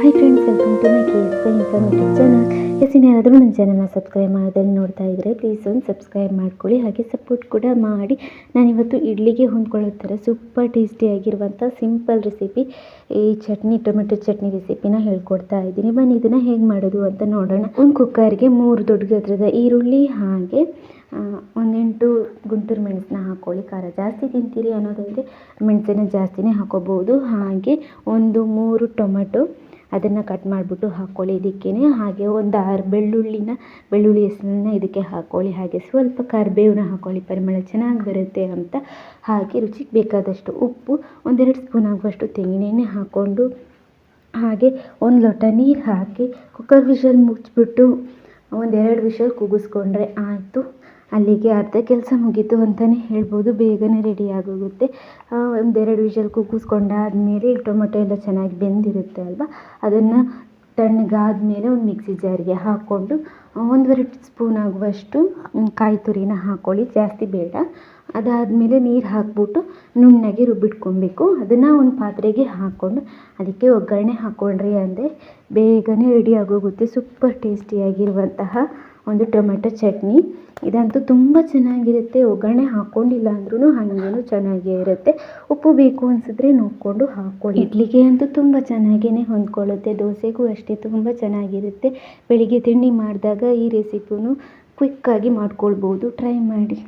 Hi friends welcome to my K S Y informative channel S ಯಾರಾದರೂ ನನ್ನ ಚಾನಲ್ನ subscribe ಮಾಡೋದಲ್ಲಿ ನೋಡ್ತಾ ಇದ್ದರೆ ಪ್ಲೀಸ್ ಒಂದು ಸಬ್ಸ್ಕ್ರೈಬ್ ಮಾಡ್ಕೊಳ್ಳಿ, ಹಾಗೆ ಸಪೋರ್ಟ್ ಕೂಡ ಮಾಡಿ. ನಾನಿವತ್ತು ಇಡ್ಲಿಗೆ ಹೊಂದ್ಕೊಳ್ಳೋ ಥರ ಸೂಪರ್ ಟೇಸ್ಟಿಯಾಗಿರುವಂಥ ಸಿಂಪಲ್ ರೆಸಿಪಿ ಈ ಚಟ್ನಿ, ಟೊಮೆಟೊ ಚಟ್ನಿ ರೆಸಿಪಿನ ಹೇಳ್ಕೊಡ್ತಾ ಇದ್ದೀನಿ. ಬನ್ನಿ, ಇದನ್ನು ಹೇಗೆ ಮಾಡೋದು ಅಂತ ನೋಡೋಣ. ಒಂದು ಕುಕ್ಕರ್ಗೆ ಮೂರು ದೊಡ್ಡ ಗಾತ್ರದ ಈರುಳ್ಳಿ, ಹಾಗೆ ಒಂದೆಂಟು ಗುಂಟೂರು ಮೆಣಸನ್ನ ಹಾಕ್ಕೊಳ್ಳಿ ಖಾರ ಜಾಸ್ತಿ ತಿಂತೀರಿ ಅನ್ನೋದಾದರೆ ಮೆಣಸನ್ನ ಜಾಸ್ತಿನೇ ಹಾಕೋಬೋದು ಹಾಗೆ ಒಂದು ಮೂರು ಟೊಮೆಟೊ ಅದನ್ನು ಕಟ್ ಮಾಡಿಬಿಟ್ಟು ಹಾಕ್ಕೊಳ್ಳಿ. ಇದಕ್ಕೇ ಹಾಗೆ ಒಂದು ಆರು ಬೆಳ್ಳುಳ್ಳಿನ, ಬೆಳ್ಳುಳ್ಳಿ ಹೆಸರನ್ನ ಇದಕ್ಕೆ ಹಾಕ್ಕೊಳ್ಳಿ. ಹಾಗೆ ಸ್ವಲ್ಪ ಕರಿಬೇವನ್ನ ಹಾಕ್ಕೊಳ್ಳಿ. ಪರಿಮಳ ಚೆನ್ನಾಗಿ ಬರುತ್ತೆ ಅಂತ ಹಾಗೆ ರುಚಿಗೆ ಬೇಕಾದಷ್ಟು ಉಪ್ಪು, ಒಂದೆರಡು ಸ್ಪೂನ್ ಆಗುವಷ್ಟು ತೆಂಗಿನೆಣ್ಣೆ ಹಾಕ್ಕೊಂಡು ಹಾಗೆ ಒಂದು ಲೋಟ ನೀರು ಹಾಕಿ ಕುಕ್ಕರ್ ವಿಷಲ್ ಮುಚ್ಚಿಬಿಟ್ಟು ಒಂದೆರಡು ವಿಷಲ್ ಕೂಗಿಸ್ಕೊಂಡ್ರೆ ಆಯಿತು. ಅಲ್ಲಿಗೆ ಅರ್ಧ ಕೆಲಸ ಮುಗೀತು ಅಂತಲೇ ಹೇಳ್ಬೋದು. ಬೇಗನೆ ರೆಡಿ ಆಗೋಗುತ್ತೆ. ಒಂದೆರಡು ವಿಷಲ್ ಕೂಗಿಸ್ಕೊಂಡಾದ್ಮೇಲೆ ಟೊಮೆಟೊ ಎಲ್ಲ ಚೆನ್ನಾಗಿ ಬೆಂದಿರುತ್ತೆ ಅಲ್ವಾ? ಅದನ್ನು ತಣ್ಣಗಾದ್ಮೇಲೆ ಒಂದು ಮಿಕ್ಸಿ ಜಾರಿಗೆ ಹಾಕ್ಕೊಂಡು ಒಂದೂವರೆ ಸ್ಪೂನ್ ಆಗುವಷ್ಟು ಕಾಯಿ ತುರಿನ ಹಾಕ್ಕೊಳ್ಳಿ ಜಾಸ್ತಿ ಬೇಡ. ಅದಾದಮೇಲೆ ನೀರು ಹಾಕ್ಬಿಟ್ಟು ನುಣ್ಣಗೆ ರುಬ್ಬಿಟ್ಕೊಬೇಕು. ಅದನ್ನು ಒಂದು ಪಾತ್ರೆಗೆ ಹಾಕ್ಕೊಂಡು, ಅದಕ್ಕೆ ಒಗ್ಗರಣೆ ಹಾಕ್ಕೊಂಡ್ರಿ ಅಂದರೆ ಬೇಗನೆ ರೆಡಿ ಆಗೋಗುತ್ತೆ. ಸೂಪರ್ ಟೇಸ್ಟಿಯಾಗಿರುವಂತಹ ಒಂದು ಟೊಮೆಟೊ ಚಟ್ನಿ. ಇದಂತೂ ತುಂಬ ಚೆನ್ನಾಗಿರುತ್ತೆ. ಒಗ್ಗರಣೆ ಹಾಕ್ಕೊಂಡಿಲ್ಲ ಅಂದ್ರೂ ಹಾಗೇನು ಚೆನ್ನಾಗೇ ಇರುತ್ತೆ. ಉಪ್ಪು ಬೇಕು ಅನಿಸಿದ್ರೆ ನೋಡಿಕೊಂಡು ಹಾಕ್ಕೊಳ್ಳಿ ಇಡ್ಲಿಗೆ ಅಂತೂ ತುಂಬ ಚೆನ್ನಾಗೇ ಹೊಂದ್ಕೊಳ್ಳುತ್ತೆ. ದೋಸೆಗೂ ಅಷ್ಟೇ ತುಂಬ ಚೆನ್ನಾಗಿರುತ್ತೆ. ಬೆಳಿಗ್ಗೆ ತಿಂಡಿ ಮಾಡಿದಾಗ ಈ ರೆಸಿಪಿನೂ ಕ್ವಿಕ್ಕಾಗಿ ಮಾಡ್ಕೊಳ್ಬೋದು. ಟ್ರೈ ಮಾಡಿ.